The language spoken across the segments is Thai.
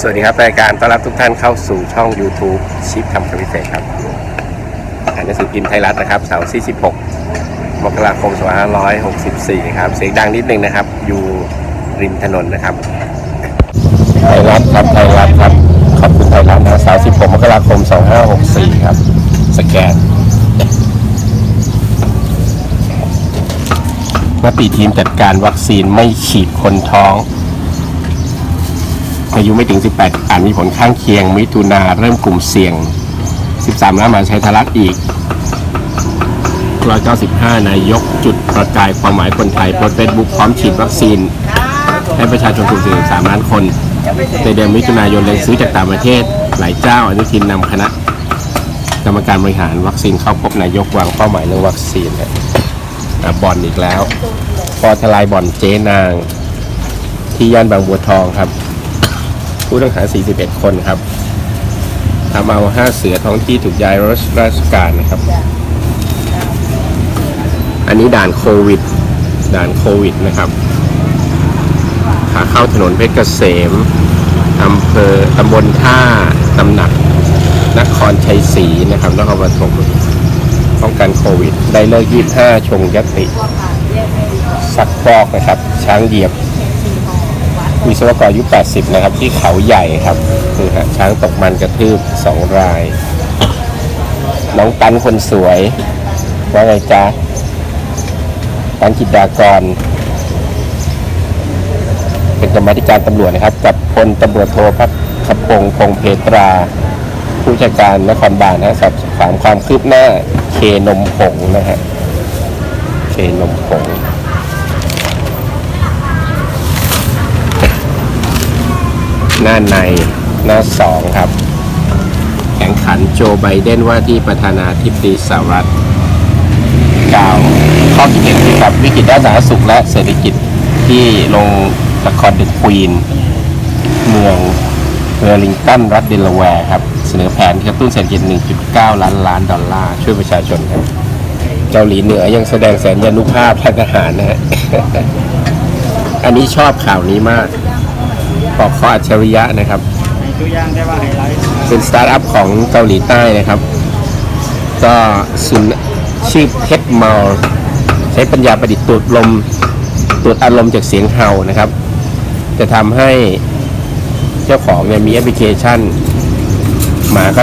สวัสดีครับรายการต้อนรับทุกท่านเข้าสู่ช่อง YouTube ชิปทำคำพิเศษครับอ่านหนังสือพิมพ์ไทยรัฐนะครับเสาร์ที่16มกราคม2564 ครับ เสียงดังนิดนึงนะครับ อยู่ริมถนนนะครับไทยรัฐครับไทยรัฐครับขอบคุณไทยรัฐนะเสาร์16มกราคม 2564 ครับ สแกนมติทีมจัดการวัคซีนไม่ฉีดคนท้อง อายุไม่ถึง 18 อาจมีผลข้างเคียง มิถุนาเริ่มกลุ่มเสี่ยง 13ล้านมาใช้ทะลักอีก 195 นายกจุดประกายความหมายคนไทยโพสเฟซบุ๊กพร้อมฉีดวัคซีน ให้ประชาชนกลุ่มเสี่ยง3ล้านคนในเดือนมิถุนายนเล็งซื้อจากต่างประเทศ หลายเจ้าอนุทินนำคณะกรรมการบริหารวัคซีนเข้าพบนายกวางเป้าหมายเรื่องวัคซีนนะอะบอลอีกแล้ว พอทลายบ่อนเจ๊นาง ที่ย่านบางบัวทองครับ ผู้ต้องหา 41 คนครับทำเอา5เสือท้องที่ถูกย้ายราชการนะครับ อันนี้ด่านโควิด ด่านโควิดนะครับ ขาเข้าถนนเพชรเกษมอำเภอตำบลท่าตำหนัก นครชัยศรีนะครับนครปฐมป้องกันโควิด ได้เลิก 25 ชงยติซักฟอกนะครับ ช้างเหยียบ วิศวกรอายุ 80 นะครับ ที่เขาใหญ่ครับคือฮะช้างตกมันกระทืบ2ราย น้องตันคนสวย ว่าไงจ๊ะตันจิตดากร เป็นกรรมธิการตำรวจนะครับ กับพลตำรวจโทพัฒขพงพงเพตรา ผู้จัดการนครบาลนะสอบถามความคืบหน้าเคนมผงนะฮะเคนมผง หน้าในหน้าสองครับ แข่งขันโจไบเดนว่าที่ประธานาธิบดีสหรัฐกล่าวข้อคิดเห็นเกี่ยวกับวิกฤตด้านสาธารณสุขและเศรษฐกิจที่ลงละครเดอะควีนเมืองเวอร์ลิงตันรัฐเดลาแวร์ครับ เสนอแผนกระตุ้นเศรษฐกิจ 1.9 ล้านล้านดอลลาร์ ช่วยประชาชนครับ เกาหลีเหนือยังแสดงแสนยานุภาพทางทหารนะฮะ อันนี้ชอบข่าวนี้มาก ปอกคออัจฉริยะนะครับในตัวอย่างได้ว่าไฮไลท์เป็นสตาร์ทอัพของเกาหลีใต้นะครับ ก็สุนชื่อเพชรมอลใช้ปัญญาประดิษฐ์ตรวจลมตรวจอารมณ์จากเสียงเห่านะครับ จะทำให้เจ้าของเนี่ยมีแอปพลิเคชันหมาก็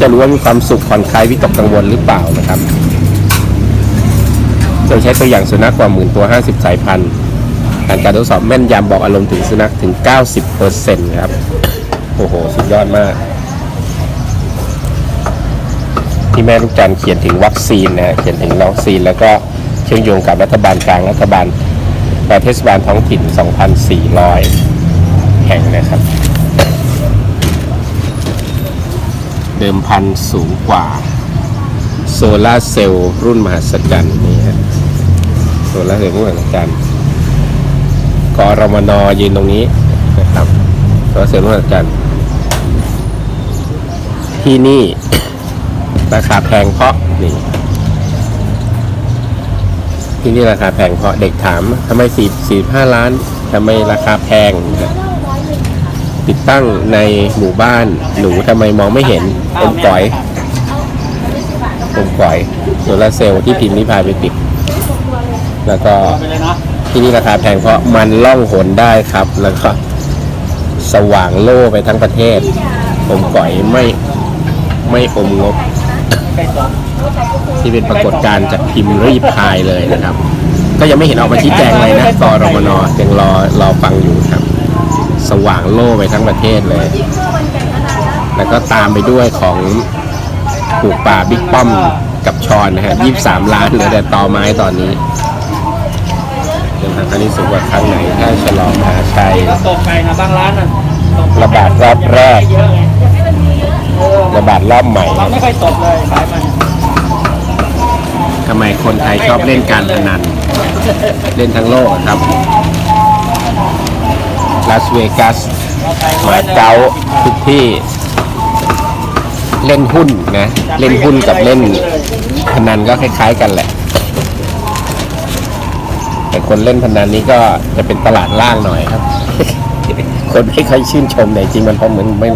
จะรู้ว่ามีความสุขผ่อนคลายวิตกกังวลหรือเปล่านะครับ โดยใช้ตัวอย่างสุนัขกว่าหมื่นตัว 50 สายพันธุ์ ผ่านการทดสอบแม่นยำบอกอารมณ์ถึงสุนัขถึง 90%ครับ โอ้โห สุดยอดมาก ที่แม่ลูกจันเขียนถึงวัคซีนนะ เขียนถึงวัคซีน แล้วก็เชื่อมโยงกับรัฐบาลกลางรัฐบาลและเทศบาลท้องถิ่น 2,400 แห่งนะครับ เดิมพันสูงกว่า โซลาร์เซลล์รุ่นมหัศจรรย์นี่ฮะโซลาร์เซลล์รุ่นมหัศจรรย์ กรมนยืนตรงนี้นะครับโซลาร์เซลล์รุ่นมหัศจรรย์ที่นี่ราคาแพงเพราะนี่ที่นี่ราคาแพงเพราะเด็กถามทำไมสี่สี่ห้าล้านทำไมราคาแพงติดตั้งในหมู่บ้านหนูทำไมมองไม่เห็นอมก๋อยอมก๋อยโซลาเซลล์ที่พิมพ์นิพายไปติด แล้วก็ ไปเลยเนาะที่นี่ราคาแพงเพราะมันล่องหนได้ครับ แล้วก็สว่างโล่ไปทั้งประเทศอมก๋อยไม่ไม่อมงบใกล้ตกที่เป็นปรากฏการณ์จากพิมพ์รีพายเลยนะครับ ก็ยังไม่เห็นออกมาชี้แจงเลยนะกรมนยังรอรอฟังอยู่ครับ สว่างโล่ไปทั้งประเทศเลย แล้วก็ตามไปด้วยของปลูกป่าบิ๊กป้อมกับชอนนะฮะยี่สามล้านเหลือแต่ตอไม้ตอนนี้ เดินทางครั้งนี้สูงกว่าครั้งไหนถ้าฉลองมหาชัยก็ตกไปนะบางร้านน่ะตกระบาดรอบแรกเยอะไงเออระบาดรอบใหม่เราไม่ค่อยตกเลยขายมันทำไมคนไทยชอบเล่นการพนัน เล่นทั้งโลกอะครับลาสเวกัสเราไปมาเก๊าทุกที่ เล่นหุ้นนะ เล่นหุ้นกับเล่นพนันก็คล้าย ๆ กันแหละแต่ คนเล่นพนันนี้ก็จะเป็นตลาดล่างหน่อยครับ คนไม่ค่อยชื่นชมแต่จริงมันพราะเหมือนมัน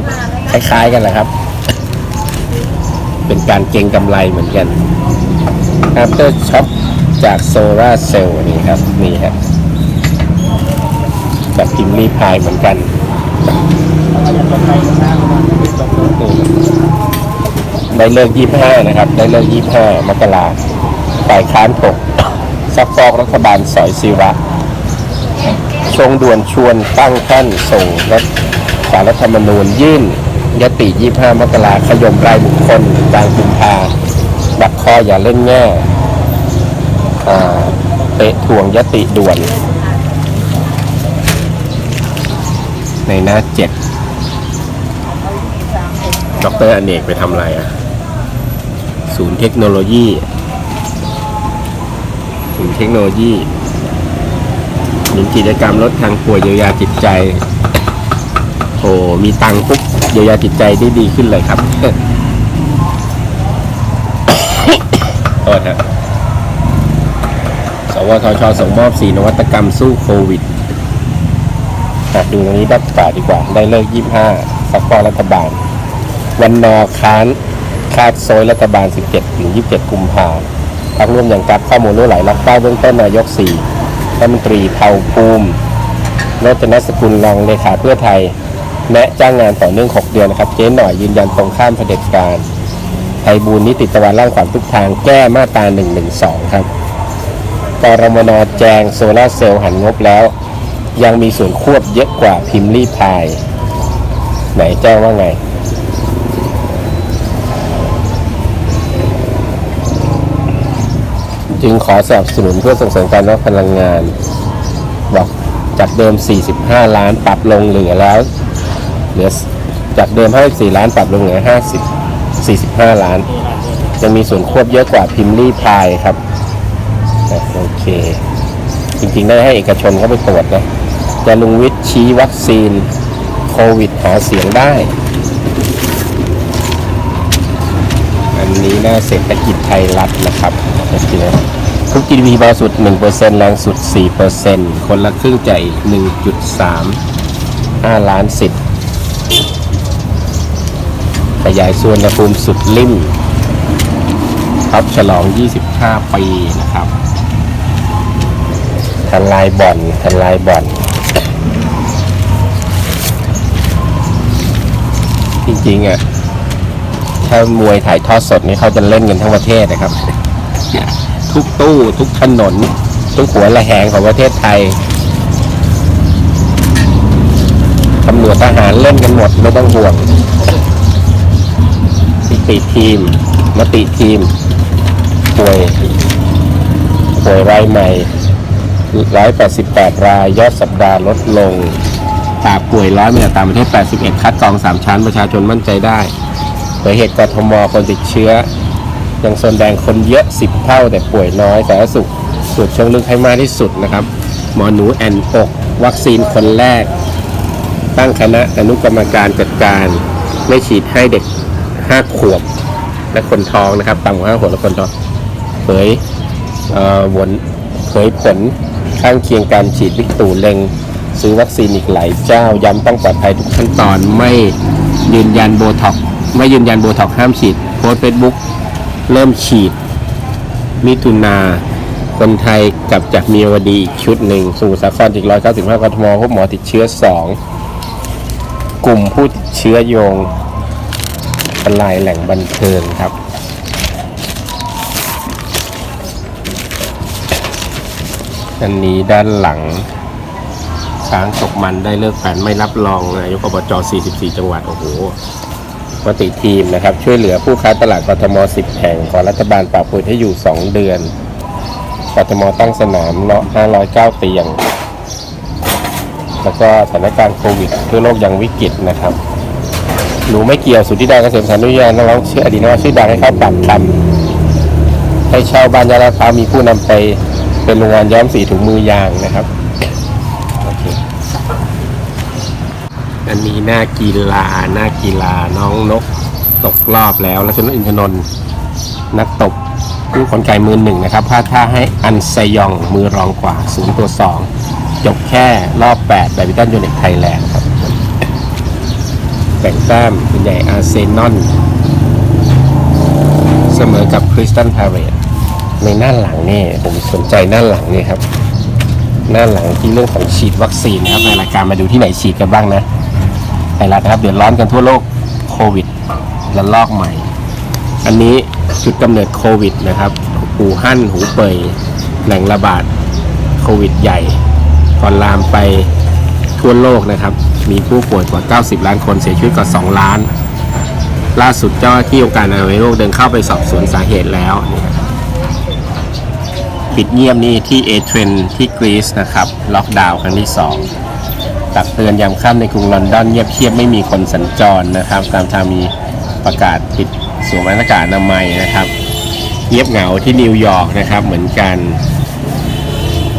คล้ายๆกันแหละครับ เป็นการเก็งกำไรเหมือนกัน after shop จากโซลาเซลล์นี่ครับนี่ครับแบบพิมพ์รีพายเหมือนกันได้เลิกยี่ห้านะครับ ได้เลิกยี่ห้ามกราฝ่ายค้านตก ซักฟอกรัฐบาลสอยศิระชงด่วนชวนตั้งท่านส่งรัฐสารรัฐธรรมนูญยื่นยติ 25 มกราขยมรายบุคคลกลางกุมภาดักคออย่าเล่นแง่อ่าเตะทวงยติด่วน ในหน้าเจ็ดดรอเนกไปทำอะไรอะ ศูนย์เทคโนโลยี ศูนย์เทคโนโลยีหนุนกิจกรรมลดทางป่วยเยียวยาจิตใจ โอ้มีตังปุ๊บเยียวยาจิตใจได้ดีขึ้นเลยครับโทษครับสวทชส่งมอบสีนวัตกรรมสู้โควิดดูตรงนี้ด้านขวาดีกว่า ได้เลิก25สักฟอรัฐบาล วันนอค้านคาดโซยรัฐบาล 17 ถึง 27 กุมภาพันธ์ พักร่วมอย่างกับข้อมูลรู้ไหลรับเป้าเบื้องต้นนายก4รัฐมนตรีเผ่าภูมิโรจนสกุลรองเลขาเพื่อไทยแนะจ้างงานต่อเนื่อง 6 เดือนนะครับ เจ๊หน่อยยืนยันตรงข้ามเผด็จการไทบูญนิติตะวันร่างขวางทุกทางแก้มาตรา112 ครับกรมนแจงโซลาเซลล์หันงบแล้ว ยังมีส่วนควบเยอะกว่าพิมพ์รีพาย ไหนแจ้งว่าไง จึงขอสนับสนุนเพื่อส่งเสริมการรับพลังงาน บอกจากเดิม 45 ล้านปรับลงเหลือแล้วเหลือจากเดิม 54 ล้านปรับลงเหลือ 50 45 ล้าน จะมีส่วนควบเยอะกว่าพิมพ์รีพายครับโอเค จริงๆ ได้ให้เอกชนเข้าไปตรวจนะจะลุงวิทย์ชี้วัคซีนโควิดหาเสียงได้ อันนี้น้าเศรษฐกิจไทยรัฐนะครับโอเคุก GDP เบาสุด 1%แรงสุด 4%คนละครึ่งใจาย1.3 5 ล้านสิทธิ์ขยายส่วนภูมิสุดลิ่มครับฉลอง 25 ปีนะครับทลายบ่อนทลายบ่อน จริงๆอะถ้ามวยถ่ายทอดสดนี่เขาจะเล่นกันทั้งประเทศนะครับ ทุกตู้ ทุกถนน ทุกหัวระแหงของประเทศไทยตำรวจทหารเล่นกันหมดไม่ต้องห่วงมติทีม มติทีม ป่วยป่วยรายใหม่188ราย ยอดสัปดาห์ลดลงตากป่วยร้อยมาจากต่างประเทศ 81 คัดกรอง 3 ชั้น ประชาชนมั่นใจได้เผยเหตุกทมคนติดเชื้อ ยังโซนแดงคนเยอะ 10 เท่า แต่ป่วยน้อยสาธารณสุขตรวจเชิงลึกให้มากที่สุดนะครับ หมอหนูแอนอกวัคซีนคนแรก ตั้งคณะอนุกรรมการจัดการ ไม่ฉีดให้เด็ก 5 ขวบ และคนท้องนะครับต่ำกว่า5ขวบและคนท้องเผยเผลเผยผลข้างเคียงการฉีดวิกตูเล็ง ซื้อวัคซีนอีกหลายเจ้า ย้ำต้องปลอดภัยทุกขั้นตอนไม่ยืนยันโบท็อกไม่ยืนยันโบท็อกห้ามฉีดโพสเฟซบุ๊ก เริ่มฉีด มิถุนา คนไทยกลับจากมีวดีอีกชุดหนึ่งสมุทรสาครอีก195กทมพบหมอติดเชื้อ2กลุ่มผู้ติดเชื้อโยงทลายแหล่งบันเทิงครับ อันนี้ด้านหลังช้างตกมันได้เลิกแผนไม่รับรองนายกอบจ44 จังหวัด โอ้โห มติทีมนะครับ ช่วยเหลือผู้ค้าตลาดกทม 10 แห่งขอรัฐบาลปรับปรุงให้อยู่ 2 เดือนกทมตั้งสนามเนาะ509 เตียง แล้วก็สถานการณ์โควิดทั่วโลกยังวิกฤตนะครับ หนูไม่เกี่ยวสุดทธิดาเกษมสันนุญานักร้องชื่ออดีตนักร้องชื่อดังให้เข้าปากคำให้เช่าบ้านยาลาดพร้าวมีผู้นำไปเป็นโรงงานย้อมสีถุงมือยางนะครับโอเค อันนี้หน้ากีฬาหน้ากีฬาน้องนกตกรอบแล้ว แล้วชนอินทนนท์นักตบผู้ขนไก่มือหนึ่งนะครับพลาดท่าให้อันไซยองมือรองกว่าศูนย์ตัวสองจบแค่รอบ8แบบบิตันยูเน็กไทยแลนด์ครับแบ่งแต้มส่วนใหญ่อาร์เซนอลเสมอกับคริสตันพาเรตในหน้าหลังนี่ผมสนใจหน้าหลังนี่ครับหน้าหลังที่เรื่องของฉีดวัคซีนนะครับในรายการมาดูที่ไหนฉีดกันบ้างนะ ไทยรัฐนะครับเดือดร้อนกันทั่วโลกโควิดระลอกใหม่ อันนี้จุดกำเนิดโควิดนะครับอู่ฮั่นหูเป่ยแหล่งระบาดโควิดใหญ่ก่อนลามไปทั่วโลกนะครับ มีผู้ป่วยกว่า 90 ล้านคนเสียชีวิตกว่า 2 ล้าน ล่าสุดเจ้าหน้าที่องค์การอนามัยโลกเดินเข้าไปสอบสวนสาเหตุแล้วปิดเงียบนี่ที่เอเทรนที่กรีซนะครับ ล็อกดาวน์ครั้งที่ 2 เตือนยามค่ำในกรุงลอนดอนเงียบเชียบไม่มีคนสัญจรนะครับ ตามทางมีประกาศปิดสวมหน้ากากอนามัยนะครับเงียบเหงาที่นิวยอร์กนะครับ เหมือนกัน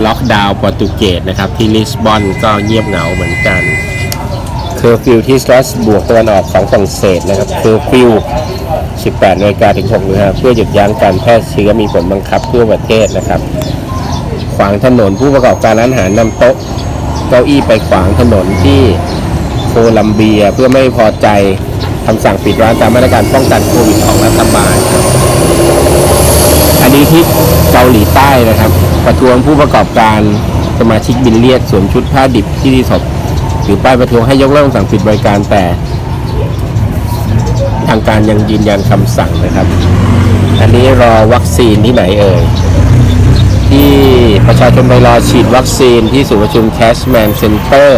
ล็อกดาวน์โปรตุเกสนะครับ ที่ลิสบอนก็เงียบเหงาเหมือนกันเคอร์ฟิวที่สตรัสบวกตะวันออกของฝรั่งเศสนะครับเคอร์ฟิว 18นาฬิกาถึง6นาฬิกาเพื่อหยุดยั้งการแพร่เชื้อมีผลบังคับทั่วประเทศนะครับ ขวางถนนผู้ประกอบการร้านอาหารนำโต๊ะ เก้าอี้ไปขวางถนนที่โคลัมเบียเพื่อไม่พอใจคำสั่งปิดร้านตามมาตรการป้องกันโควิดของรัฐบาลอันนี้ที่เกาหลีใต้นะครับ ประท้วงผู้ประกอบการสมาชิกบินเลียดสวมชุดผ้าดิบที่ดีศพหรือป้ายประท้วงให้ยกเลิกคำสั่งปิดบริการแต่ ทางการยังยืนยันคำสั่งนะครับ อันนี้รอวัคซีนที่ไหนเอ่ย ประชาชนไปรอฉีดวัคซีนที่ศูนย์ประชุม Cashman Center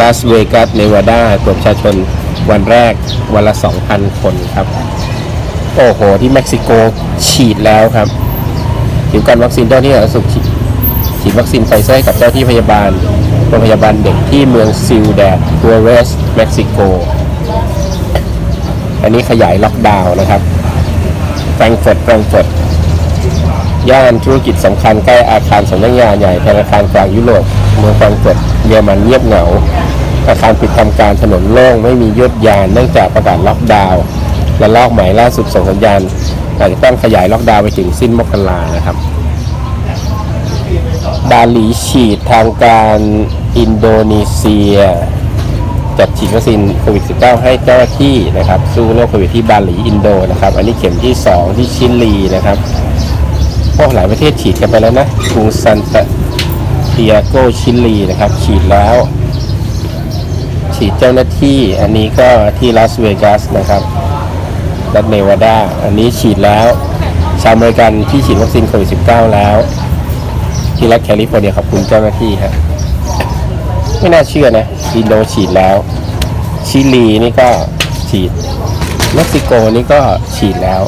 ลาสเวกัสเนวาดาตรวจประชาชนวันแรกวันละ 2,000 คนครับ โอ้โห ที่เม็กซิโกฉีดแล้วครับถึงการวัคซีนเจ้าที่สาธารณสุขฉีดฉีดวัคซีนไฟเซอร์ให้กับเจ้าที่พยาบาลโรงพยาบาลเด็กที่เมืองซิลแดดทัวเรสเม็กซิโก อันนี้ขยายล็อกดาวน์นะครับแฟรงเฟิร์ตแฟรงเฟิร์ต ย่านธุรกิจสำคัญใกล้อาคารสำนักงานใหญ่ธนาคารกลางยุโรปเมืองฟรงก์เฟิร์ตเยอรมันเงียบเหงา อาคารปิดทำการถนนโล่งไม่มียวดยานเนื่องจากประกาศล็อกดาวน์และลอกใหม่ล่าสุดส่งสัญญาณอาจจะต้องขยายล็อกดาวน์ไปถึงสิ้นมกรานะครับบาหลีฉีดทางการอินโดนีเซียจัดฉีดวัคซีนโควิด -19 ให้เจ้าหน้าที่นะครับ สู้โรคโควิดที่บาหลีอินโดนะครับ อันนี้เข็มที่ 2 ที่ชิลีนะครับ พวกหลายประเทศฉีดกันไปแล้วนะกรุงซันตาเทียโกชิลีนะครับ ฉีดแล้ว ฉีดเจ้าหน้าที่อันนี้ก็ที่ลาสเวกัสนะครับรัฐเนวาดา อันนี้ฉีดแล้ว ชาวอเมริกันที่ฉีดวัคซีนโควิด -19 แล้ว ที่รัฐแคลิฟอร์เนียขอบคุณเจ้าหน้าที่ครับไม่น่าเชื่อนะอินโดฉีดแล้ว ชิลีนี่ก็ฉีด เม็กซิโกนี่ก็ฉีดแล้ว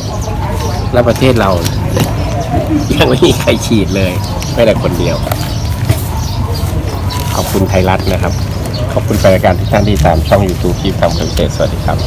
แล้วประเทศเรา ยังไม่มีใครฉีดเลยไม่แต่คนเดียวครับ ขอบคุณไทยรัฐนะครับ ขอบคุณแฟนรายการทุกท่านที่ตามช่อง YouTube ที่ทำคอนเทนต์สวัสดีครับ